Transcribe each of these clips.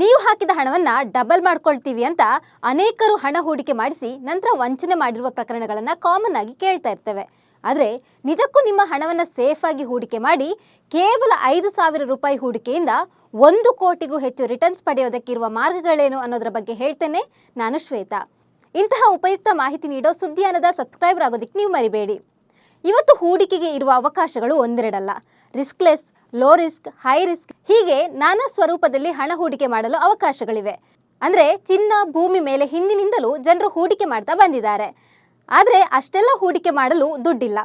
ನೀವು ಹಾಕಿದ ಹಣವನ್ನ ಡಬಲ್ ಮಾಡ್ಕೊಳ್ತೀವಿ ಅಂತ ಅನೇಕರು ಹಣ ಹೂಡಿಕೆ ಮಾಡಿಸಿ ನಂತರ ವಂಚನೆ ಮಾಡಿರುವ ಪ್ರಕರಣಗಳನ್ನು ಕಾಮನ್ ಆಗಿ ಕೇಳ್ತಾ ಇರ್ತೇವೆ. ಆದರೆ ನಿಜಕ್ಕೂ ನಿಮ್ಮ ಹಣವನ್ನ ಸೇಫ್ ಆಗಿ ಹೂಡಿಕೆ ಮಾಡಿ ಕೇವಲ ಐದು ಸಾವಿರ ರೂಪಾಯಿ ಹೂಡಿಕೆಯಿಂದ ಒಂದು ಕೋಟಿಗೂ ಹೆಚ್ಚು ರಿಟರ್ನ್ಸ್ ಪಡೆಯೋದಕ್ಕಿರುವ ಮಾರ್ಗಗಳೇನು ಅನ್ನೋದರ ಬಗ್ಗೆ ಹೇಳ್ತೇನೆ ನಾನು ಶ್ವೇತಾ. ಇಂತಹ ಉಪಯುಕ್ತ ಮಾಹಿತಿ ನೀಡೋ ಸುದ್ದಿಯಾನದ ಸಬ್ಸ್ಕ್ರೈಬರ್ ಆಗೋದಕ್ಕೆ ನೀವು ಮರಿಬೇಡಿ. ಇವತ್ತು ಹೂಡಿಕೆಗೆ ಇರುವ ಅವಕಾಶಗಳು ಒಂದೆರಡಲ್ಲ. Riskless, low risk, high risk, ಹೀಗೆ ನಾನಾ ಸ್ವರೂಪದಲ್ಲಿ ಹಣ ಹೂಡಿಕೆ ಮಾಡಲು ಅವಕಾಶಗಳಿವೆ. ಅಂದ್ರೆ ಚಿನ್ನ, ಭೂಮಿ ಮೇಲೆ ಹಿಂದಿನಿಂದಲೂ ಜನರು ಹೂಡಿಕೆ ಮಾಡ್ತಾ ಬಂದಿದ್ದಾರೆ. ಆದರೆ ಅಷ್ಟೆಲ್ಲ ಹೂಡಿಕೆ ಮಾಡಲು ದುಡ್ಡಿಲ್ಲ.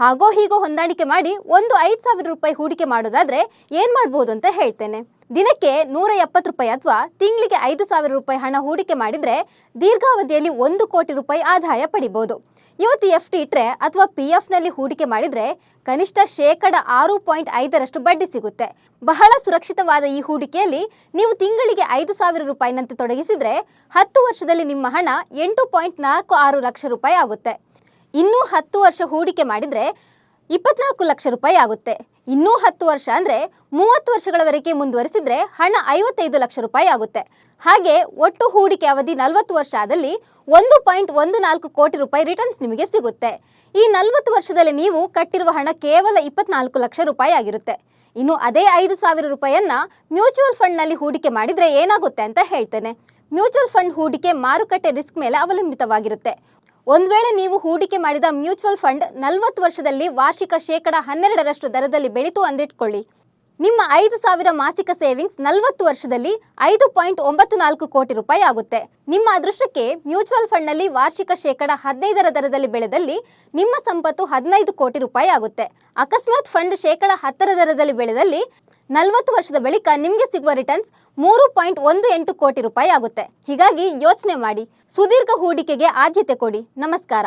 ಹಾಗೋ ಹೀಗೋ ಹೊಂದಾಣಿಕೆ ಮಾಡಿ ಒಂದು ಐದು ಸಾವಿರ ರೂಪಾಯಿ ಹೂಡಿಕೆ ಮಾಡೋದಾದ್ರೆ ಏನ್ ಮಾಡ್ಬೋದು ಅಂತ ಹೇಳ್ತೇನೆ. ದಿನಕ್ಕೆ ನೂರ ಎಪ್ಪತ್ತು ರೂಪಾಯಿ ಅಥವಾ ತಿಂಗಳಿಗೆ ಐದು ಸಾವಿರ ರೂಪಾಯಿ ಹಣ ಹೂಡಿಕೆ ಮಾಡಿದ್ರೆ ದೀರ್ಘಾವಧಿಯಲ್ಲಿ ಒಂದು ಕೋಟಿ ರೂಪಾಯಿ ಆದಾಯ ಪಡಿಬೋದು. ಇವತ್ತು ಎಫ್ ಟಿ ಇಟ್ಟರೆ ಅಥವಾ ಪಿ ನಲ್ಲಿ ಹೂಡಿಕೆ ಮಾಡಿದ್ರೆ ಕನಿಷ್ಠ ಶೇಕಡ ಆರು ಪಾಯಿಂಟ್ ಐದರಷ್ಟು ಬಡ್ಡಿ ಸಿಗುತ್ತೆ. ಬಹಳ ಸುರಕ್ಷಿತವಾದ ಈ ಹೂಡಿಕೆಯಲ್ಲಿ ನೀವು ತಿಂಗಳಿಗೆ ಐದು ಸಾವಿರ ರೂಪಾಯಿನಂತೆ ತೊಡಗಿಸಿದರೆ ಹತ್ತು ವರ್ಷದಲ್ಲಿ ನಿಮ್ಮ ಹಣ ಎಂಟು ಪಾಯಿಂಟ್ ನಾಲ್ಕು ಆರು ಲಕ್ಷ ರೂಪಾಯಿ ಆಗುತ್ತೆ. ಇನ್ನೂ ಹತ್ತು ವರ್ಷ ಹೂಡಿಕೆ ಮಾಡಿದರೆ ಇಪ್ಪತ್ನಾಲ್ಕು ಲಕ್ಷ ರೂಪಾಯಿ ಆಗುತ್ತೆ. ಇನ್ನೂ ಹತ್ತು ವರ್ಷ ಅಂದರೆ ಮೂವತ್ತು ವರ್ಷಗಳವರೆಗೆ ಮುಂದುವರಿಸಿದರೆ ಹಣ ಐವತ್ತೈದು ಲಕ್ಷ ರೂಪಾಯಿ ಆಗುತ್ತೆ. ಹಾಗೆ ಒಟ್ಟು ಹೂಡಿಕೆ ಅವಧಿ ನಲವತ್ತು ವರ್ಷ ಆದಲ್ಲಿ ಒಂದು ಪಾಯಿಂಟ್ ಒಂದು ನಾಲ್ಕು ಕೋಟಿ ರೂಪಾಯಿ ರಿಟರ್ನ್ಸ್ ನಿಮಗೆ ಸಿಗುತ್ತೆ. ಈ ನಲವತ್ತು ವರ್ಷದಲ್ಲಿ ನೀವು ಕಟ್ಟಿರುವ ಹಣ ಕೇವಲ ಇಪ್ಪತ್ನಾಲ್ಕು ಲಕ್ಷ ರೂಪಾಯಿ ಆಗಿರುತ್ತೆ. ಇನ್ನು ಅದೇ ಐದು ಸಾವಿರ ರೂಪಾಯಿಯನ್ನ ಮ್ಯೂಚುವಲ್ ಫಂಡ್ನಲ್ಲಿ ಹೂಡಿಕೆ ಮಾಡಿದ್ರೆ ಏನಾಗುತ್ತೆ ಅಂತ ಹೇಳ್ತೇನೆ. ಮ್ಯೂಚುವಲ್ ಫಂಡ್ ಹೂಡಿಕೆ ಮಾರುಕಟ್ಟೆ ರಿಸ್ಕ್ ಮೇಲೆ ಅವಲಂಬಿತವಾಗಿರುತ್ತೆ. ಒಂದ್ ವೇಳೆ ನೀವು ಹೂಡಿಕೆ ಮಾಡಿದ ಮ್ಯೂಚುವಲ್ ಫಂಡ್ ನಲವತ್ತು ವರ್ಷದಲ್ಲಿ ವಾರ್ಷಿಕ ಶೇಕಡ ಹನ್ನೆರಡರಷ್ಟು ದರದಲ್ಲಿ ಬೆಳೀತು ಅಂದಿಟ್ಕೊಳ್ಳಿ. ನಿಮ್ಮ ಐದು ಸಾವಿರ ಮಾಸಿಕ ಸೇವಿಂಗ್ಸ್ ನಲವತ್ತು ವರ್ಷದಲ್ಲಿ ಐದು ಪಾಯಿಂಟ್ ಒಂಬತ್ತು ನಾಲ್ಕು ಕೋಟಿ ರೂಪಾಯಿ ಆಗುತ್ತೆ. ನಿಮ್ಮ ಅದೃಷ್ಟಕ್ಕೆ ಮ್ಯೂಚುವಲ್ ಫಂಡ್ನಲ್ಲಿ ವಾರ್ಷಿಕ ಶೇಕಡ ಹದಿನೈದರ ದರದಲ್ಲಿ ಬೆಳೆದಲ್ಲಿ ನಿಮ್ಮ ಸಂಪತ್ತು ಹದಿನೈದು ಕೋಟಿ ರೂಪಾಯಿ ಆಗುತ್ತೆ. ಅಕಸ್ಮಾತ್ ಫಂಡ್ ಶೇಕಡ ಹತ್ತರ ದರದಲ್ಲಿ ಬೆಳೆದಲ್ಲಿ ನಲವತ್ತು ವರ್ಷದ ಬಳಿಕ ನಿಮಗೆ ಸಿಗುವ ರಿಟರ್ನ್ಸ್ ಮೂರು ಪಾಯಿಂಟ್ ಒಂದು ಎಂಟು ಕೋಟಿ ರೂಪಾಯಿ ಆಗುತ್ತೆ. ಹೀಗಾಗಿ ಯೋಚನೆ ಮಾಡಿ. ಸುದೀರ್ಘ ಹೂಡಿಕೆಗೆ ಆದ್ಯತೆ ಕೊಡಿ. ನಮಸ್ಕಾರ.